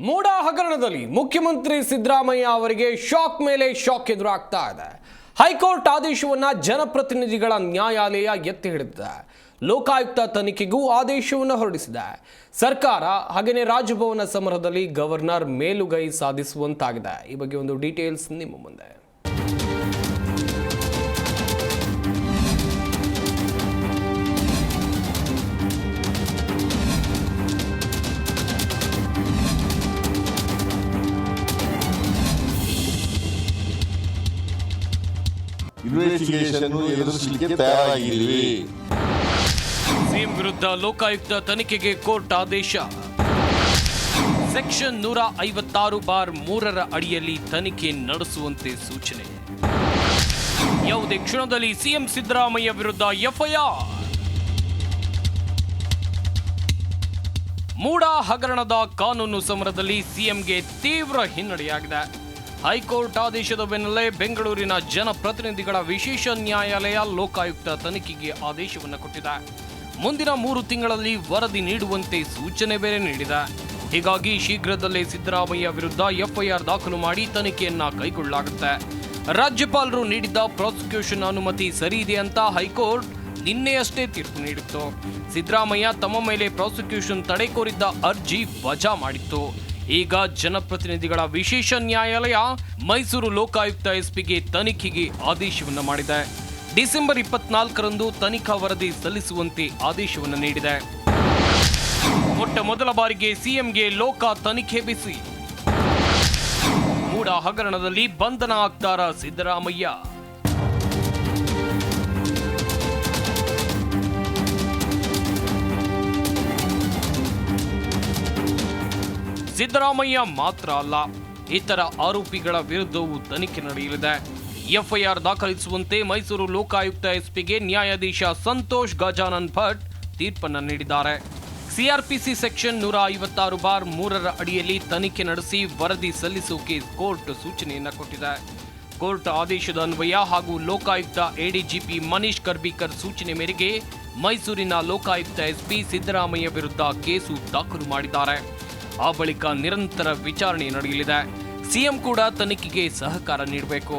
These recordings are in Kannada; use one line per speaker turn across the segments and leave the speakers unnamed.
ಮೂಡ ಹಗರಣದಲ್ಲಿ ಮುಖ್ಯಮಂತ್ರಿ ಸಿದ್ದರಾಮಯ್ಯ ಅವರಿಗೆ ಶಾಕ್ ಮೇಲೆ ಶಾಕ್ ಎದುರಾಗ್ತಾ ಇದೆ. ಹೈಕೋರ್ಟ್ ಆದೇಶವನ್ನ ಜನಪ್ರತಿನಿಧಿಗಳ ನ್ಯಾಯಾಲಯ ಎತ್ತಿ ಹಿಡಿದಿದೆ. ಲೋಕಾಯುಕ್ತ ತನಿಖೆಗೂ ಆದೇಶವನ್ನು ಹೊರಡಿಸಿದೆ. ಸರ್ಕಾರ ಹಾಗೆಯೇ ರಾಜಭವನ ಸಮರದಲ್ಲಿ ಗವರ್ನರ್ ಮೇಲುಗೈ ಸಾಧಿಸುವಂತಾಗಿದೆ. ಈ ಬಗ್ಗೆ ಒಂದು ಡೀಟೇಲ್ಸ್ ನಿಮ್ಮ ಮುಂದೆ.
ಇನ್ವೆಸ್ಟಿಗೇಷನ್ ಎದುರಿಸಲಿಕ್ಕೆ ತಯಾರಾಗಿದ್ದೀವಿ.
ಸಿಎಂ ವಿರುದ್ಧ ಲೋಕಾಯುಕ್ತ ತನಿಖೆಗೆ ಕೋರ್ಟ್ ಆದೇಶ. ಸೆಕ್ಷನ್ ನೂರ ಐವತ್ತಾರು ಬಾರ್ ಮೂರರ ಅಡಿಯಲ್ಲಿ ತನಿಖೆ ನಡೆಸುವಂತೆ ಸೂಚನೆ. ಯಾವುದೇ ಕ್ಷಣದಲ್ಲಿ ಸಿಎಂ ಸಿದ್ದರಾಮಯ್ಯ ವಿರುದ್ಧ ಎಫ್ಐಆರ್. ಮೂಡಾ ಹಗರಣದ ಕಾನೂನು ಸಮರದಲ್ಲಿ ಸಿಎಂಗೆ ತೀವ್ರ ಹಿನ್ನಡೆಯಾಗಿದೆ. ಹೈಕೋರ್ಟ್ ಆದೇಶದ ಬೆನ್ನಲ್ಲೇ ಬೆಂಗಳೂರಿನ ಜನಪ್ರತಿನಿಧಿಗಳ ವಿಶೇಷ ನ್ಯಾಯಾಲಯ ಲೋಕಾಯುಕ್ತ ತನಿಖೆಗೆ ಆದೇಶವನ್ನು ಕೊಟ್ಟಿದೆ. ಮುಂದಿನ ಮೂರು ತಿಂಗಳಲ್ಲಿ ವರದಿ ನೀಡುವಂತೆ ಸೂಚನೆ ಬೇರೆ ನೀಡಿದೆ. ಹೀಗಾಗಿ ಶೀಘ್ರದಲ್ಲೇ ಸಿದ್ದರಾಮಯ್ಯ ವಿರುದ್ಧ ಎಫ್ಐಆರ್ ದಾಖಲು ಮಾಡಿ ತನಿಖೆಯನ್ನ ಕೈಗೊಳ್ಳಲಾಗುತ್ತೆ. ರಾಜ್ಯಪಾಲರು ನೀಡಿದ್ದ ಪ್ರಾಸಿಕ್ಯೂಷನ್ ಅನುಮತಿ ಸರಿ ಇದೆ ಅಂತ ಹೈಕೋರ್ಟ್ ನಿನ್ನೆಯಷ್ಟೇ ತೀರ್ಪು ನೀಡಿತ್ತು. ಸಿದ್ದರಾಮಯ್ಯ ತಮ್ಮ ಮೇಲೆ ಪ್ರಾಸಿಕ್ಯೂಷನ್ ತಡೆ ಕೋರಿದ್ದ ಅರ್ಜಿ ವಜಾ ಮಾಡಿತ್ತು. ಈಗ ಜನಪ್ರತಿನಿಧಿಗಳ ವಿಶೇಷ ನ್ಯಾಯಾಲಯ ಮೈಸೂರು ಲೋಕಾಯುಕ್ತ ಎಸ್ಪಿಗೆ ತನಿಖೆಗೆ ಆದೇಶವನ್ನು ಮಾಡಿದೆ. ಡಿಸೆಂಬರ್ ಇಪ್ಪತ್ನಾಲ್ಕರಂದು ತನಿಖಾ ವರದಿ ಸಲ್ಲಿಸುವಂತೆ ಆದೇಶವನ್ನು ನೀಡಿದೆ. ಮೊಟ್ಟ ಮೊದಲ ಬಾರಿಗೆ ಸಿಎಂಗೆ ಲೋಕ ತನಿಖೆ ಬಿಸಿ. ಮೂಡ ಹಗರಣದಲ್ಲಿ ಬಂಧನ ಆಗ್ತಾರ ಸಿದ್ದರಾಮಯ್ಯ. ಸಿದ್ದರಾಮಯ್ಯ ಮಾತ್ರ ಅಲ್ಲ, ಇತರ ಆರೋಪಿಗಳ ವಿರುದ್ಧವೂ ತನಿಖೆ ನಡೆಯಲಿದೆ. ಎಫ್ಐಆರ್ ದಾಖಲಿಸುವಂತೆ ಮೈಸೂರು ಲೋಕಾಯುಕ್ತ ಎಸ್ಪಿಗೆ ನ್ಯಾಯಾಧೀಶ ಸಂತೋಷ್ ಗಜಾನನ್ ಭಟ್ ತೀರ್ಪನ್ನು ನೀಡಿದ್ದಾರೆ. ಸಿಆರ್ಪಿಸಿ ಸೆಕ್ಷನ್ ನೂರ ಐವತ್ತಾರು ಬಾರ್ ಮೂರರ ಅಡಿಯಲ್ಲಿ ತನಿಖೆ ನಡೆಸಿ ವರದಿ ಸಲ್ಲಿಸೋಕೆ ಕೋರ್ಟ್ ಸೂಚನೆಯನ್ನು ಕೊಟ್ಟಿದೆ. ಕೋರ್ಟ್ ಆದೇಶದ ಅನ್ವಯ ಹಾಗೂ ಲೋಕಾಯುಕ್ತ ಎಡಿಜಿಪಿ ಮನೀಶ್ ಕರ್ಬಿಕರ್ ಸೂಚನೆ ಮೇರೆಗೆ ಮೈಸೂರಿನ ಲೋಕಾಯುಕ್ತ ಎಸ್ಪಿ ಸಿದ್ದರಾಮಯ್ಯ ವಿರುದ್ಧ ಕೇಸು ದಾಖಲು ಮಾಡಿದ್ದಾರೆ. ಆ ಬಳಿಕ ನಿರಂತರ ವಿಚಾರಣೆ ನಡೆಯಲಿದೆ. ಸಿಎಂ ಕೂಡ ತನಿಖೆಗೆ ಸಹಕಾರ ನೀಡಬೇಕು.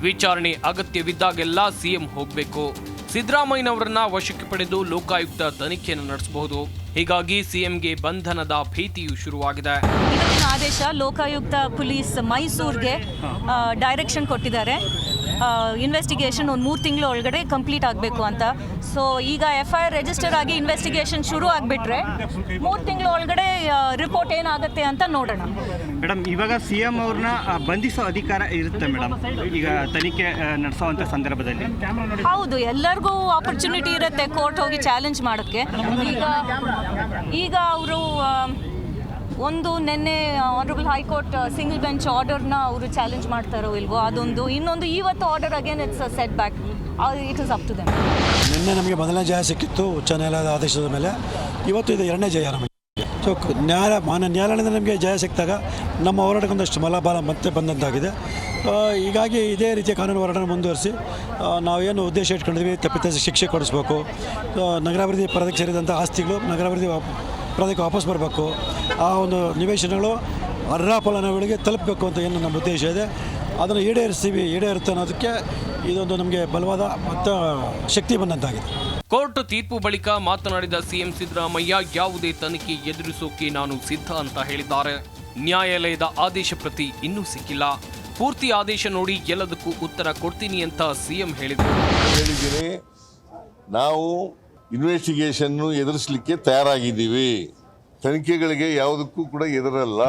ವಿಚಾರಣೆ ಅಗತ್ಯವಿದ್ದಾಗೆಲ್ಲ ಸಿಎಂ ಹೋಗಬೇಕು. ಸಿದ್ದರಾಮಯ್ಯನವರನ್ನ ವಶಕ್ಕೆ ಪಡೆದು ಲೋಕಾಯುಕ್ತ ತನಿಖೆಯನ್ನು ನಡೆಸಬಹುದು. ಹೀಗಾಗಿ ಸಿಎಂಗೆ ಬಂಧನದ ಭೀತಿಯು ಶುರುವಾಗಿದೆ.
ಆದೇಶ ಲೋಕಾಯುಕ್ತ ಪೊಲೀಸ್ ಮೈಸೂರಿಗೆ ಡೈರೆಕ್ಷನ್ ಕೊಟ್ಟಿದ್ದಾರೆ. ಇನ್ವೆಸ್ಟಿಗೇಷನ್ ಒಂದು ಮೂರು ತಿಂಗಳು ಒಳಗಡೆ ಕಂಪ್ಲೀಟ್ ಆಗಬೇಕು ಅಂತ. ಸೊ ಈಗ ಎಫ್ ಐ ಆರ್ ರಿಜಿಸ್ಟರ್ ಆಗಿ ಇನ್ವೆಸ್ಟಿಗೇಷನ್ ಶುರು ಆಗಿಬಿಟ್ರೆ ಮೂರು ತಿಂಗಳು ಒಳಗಡೆ ರಿಪೋರ್ಟ್ ಏನಾಗುತ್ತೆ ಅಂತ ನೋಡೋಣ.
ಮೇಡಮ್ ಇವಾಗ ಸಿ ಎಂ ಅವ್ರನ್ನ ಬಂಧಿಸೋ ಅಧಿಕಾರ ಇರುತ್ತೆ ಮೇಡಮ್. ಈಗ ತನಿಖೆ ನಡೆಸೋವಂಥ ಸಂದರ್ಭದಲ್ಲಿ.
ಹೌದು ಎಲ್ಲರಿಗೂ ಆಪರ್ಚುನಿಟಿ ಇರುತ್ತೆ ಕೋರ್ಟ್ ಹೋಗಿ ಚಾಲೆಂಜ್ ಮಾಡೋಕ್ಕೆ ಈಗ ಈಗ ಅವರು ಒಂದು ನಿನ್ನೆ ಆನರಬಲ್ ಹೈಕೋರ್ಟ್ ಸಿಂಗಲ್ ಬೆಂಚ್ ಆರ್ಡರ್ನ ಅವರು ಚಾಲೆಂಜ್ ಮಾಡ್ತಾರೋ ಇಲ್ವೋ ಅದೊಂದು, ಇನ್ನೊಂದು ಇವತ್ತು order again it's set back it is up to them
ನಿನ್ನೆ ನಮಗೆ ಮೊದಲನೇ ಜಯ ಸಿಕ್ಕಿತ್ತು ಉಚ್ಚ ನ್ಯಾಯಾಲಯದ ಆದೇಶದ ಮೇಲೆ. ಇವತ್ತು ಇದು ಎರಡನೇ ಜಯ ನಮಗೆ. ಸೊ ನ್ಯಾಯ ನ್ಯಾಯಾಲಯ ಮಾನ್ಯ ನ್ಯಾಯಾಲಯದಿಂದ ನಮಗೆ ಜಯ ಸಿಕ್ಕಿದಾಗ ನಮ್ಮ ಹೋರಾಟಕ್ಕೊಂದಷ್ಟು ಮಲಬಾಲ ಮತ್ತೆ ಬಂದಂತಾಗಿದೆ. ಹೀಗಾಗಿ ಇದೇ ರೀತಿಯ ಕಾನೂನು ಹೋರಾಟ ಮುಂದುವರಿಸಿ ನಾವೇನು ಉದ್ದೇಶ ಇಟ್ಕೊಂಡಿದ್ವಿ ತಪ್ಪಿತ ಶಿಕ್ಷೆ ಕೊಡಿಸ್ಬೇಕು ನಗರಾಭಿವೃದ್ಧಿ ಪರದಕ್ಕೆ ಸೇರಿದಂಥ ಆಸ್ತಿಗಳು, ನಗರಾಭಿವೃದ್ಧಿ ಪರದಕ್ಕೆ ವಾಪಸ್ ಬರಬೇಕು. ಆ ಒಂದು ನಿವೇಶನಗಳು ಅರ್ಹ ಫಲಾನುಭವಿಗಳಿಗೆ ತಲುಪಬೇಕು ಅಂತ ಏನು ನಮ್ಮ ಉದ್ದೇಶ ಇದೆ. ಅದನ್ನು ಈಡೇರಿಸ್ತೀವಿ ಈಡೇರುತ್ತೆ ಅನ್ನೋದಕ್ಕೆ ಇದೊಂದು ನಮಗೆ ಬಲವಾದ ಮತ್ತು ಶಕ್ತಿ ಬಂದಂತಾಗಿದೆ.
ಕೋರ್ಟ್ ತೀರ್ಪು ಬಳಿಕ ಮಾತನಾಡಿದ ಸಿಎಂ ಸಿದ್ದರಾಮಯ್ಯ ಯಾವುದೇ ತನಿಖೆ ಎದುರಿಸೋಕೆ ನಾನು ಸಿದ್ಧ ಅಂತ ಹೇಳಿದ್ದಾರೆ. ನ್ಯಾಯಾಲಯದ ಆದೇಶ ಪ್ರತಿ ಇನ್ನೂ ಸಿಕ್ಕಿಲ್ಲ. ಪೂರ್ತಿ ಆದೇಶ ನೋಡಿ ಎಲ್ಲದಕ್ಕೂ ಉತ್ತರ ಕೊಡ್ತೀನಿ ಅಂತ ಸಿಎಂ ಹೇಳಿದರು.
ಹೇಳಿದ್ದೀನಿ. ನಾವು ಇನ್ವೆಸ್ಟಿಗೇಷನ್ ಎದುರಿಸಲಿಕ್ಕೆ ತಯಾರಾಗಿದ್ದೀವಿ. ತನಿಖೆಗಳಿಗೆ ಯಾವುದಕ್ಕೂ ಕೂಡ ಎದುರಲ್ಲ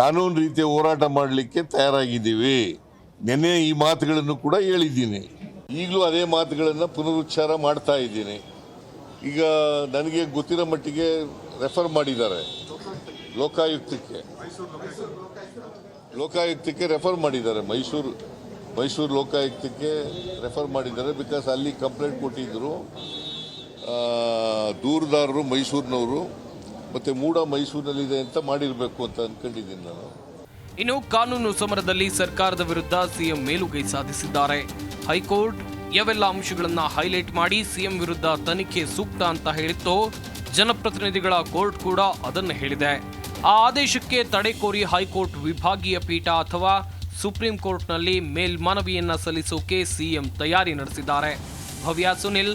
ಕಾನೂನು ರೀತಿಯ ಹೋರಾಟ ಮಾಡಲಿಕ್ಕೆ ತಯಾರಾಗಿದ್ದೀವಿ. ನಿನ್ನೆ ಈ ಮಾತುಗಳನ್ನು ಕೂಡ ಹೇಳಿದ್ದೀನಿ. ಈಗಲೂ ಅದೇ ಮಾತುಗಳನ್ನು ಪುನರುಚ್ಚಾರ ಮಾಡ್ತಾ ಇದ್ದೀನಿ. ಈಗ ನನಗೆ ಗೊತ್ತಿರೋ ಮಟ್ಟಿಗೆ ರೆಫರ್ ಮಾಡಿದ್ದಾರೆ. ಲೋಕಾಯುಕ್ತಕ್ಕೆ. ಲೋಕಾಯುಕ್ತಕ್ಕೆ ರೆಫರ್ ಮಾಡಿದ್ದಾರೆ. ಮೈಸೂರು ಮೈಸೂರು ಲೋಕಾಯುಕ್ತಕ್ಕೆ ರೆಫರ್ ಮಾಡಿದ್ದಾರೆ. ಬಿಕಾಸ್ ಅಲ್ಲಿ ಕಂಪ್ಲೇಂಟ್ ಕೊಟ್ಟಿದ್ದರು ದೂರುದಾರರು ಮೈಸೂರಿನವರು ಮತ್ತು ಮೂಡ ಮೈಸೂರಿನಲ್ಲಿದೆ ಅಂತ ಮಾಡಿರಬೇಕು ಅಂತ ಅಂದ್ಕೊಂಡಿದ್ದೀನಿ ನಾನು.
ಇನ್ನು ಕಾನೂನು ಸಮರದಲ್ಲಿ ಸರ್ಕಾರದ ವಿರುದ್ಧ ಸಿಎಂ ಮೇಲುಗೈ ಸಾಧಿಸಿದ್ದಾರೆ. ಹೈಕೋರ್ಟ್ ಯಾವೆಲ್ಲ ಅಂಶಗಳನ್ನು ಹೈಲೈಟ್ ಮಾಡಿ ಸಿಎಂ ವಿರುದ್ಧ ತನಿಖೆ ಸೂಕ್ತ ಅಂತ ಹೇಳಿತ್ತು ಜನಪ್ರತಿನಿಧಿಗಳ ಕೋರ್ಟ್ ಕೂಡ ಅದನ್ನು ಹೇಳಿದೆ. ಆ ಆದೇಶಕ್ಕೆ ತಡೆ ಕೋರಿ ಹೈಕೋರ್ಟ್ ವಿಭಾಗೀಯ ಪೀಠ ಅಥವಾ ಸುಪ್ರೀಂ ಕೋರ್ಟ್ನಲ್ಲಿ ಮೇಲ್ಮನವಿಯನ್ನು ಸಲ್ಲಿಸೋಕೆ ಸಿಎಂ ತಯಾರಿ ನಡೆಸಿದ್ದಾರೆ. Bhavya Sunil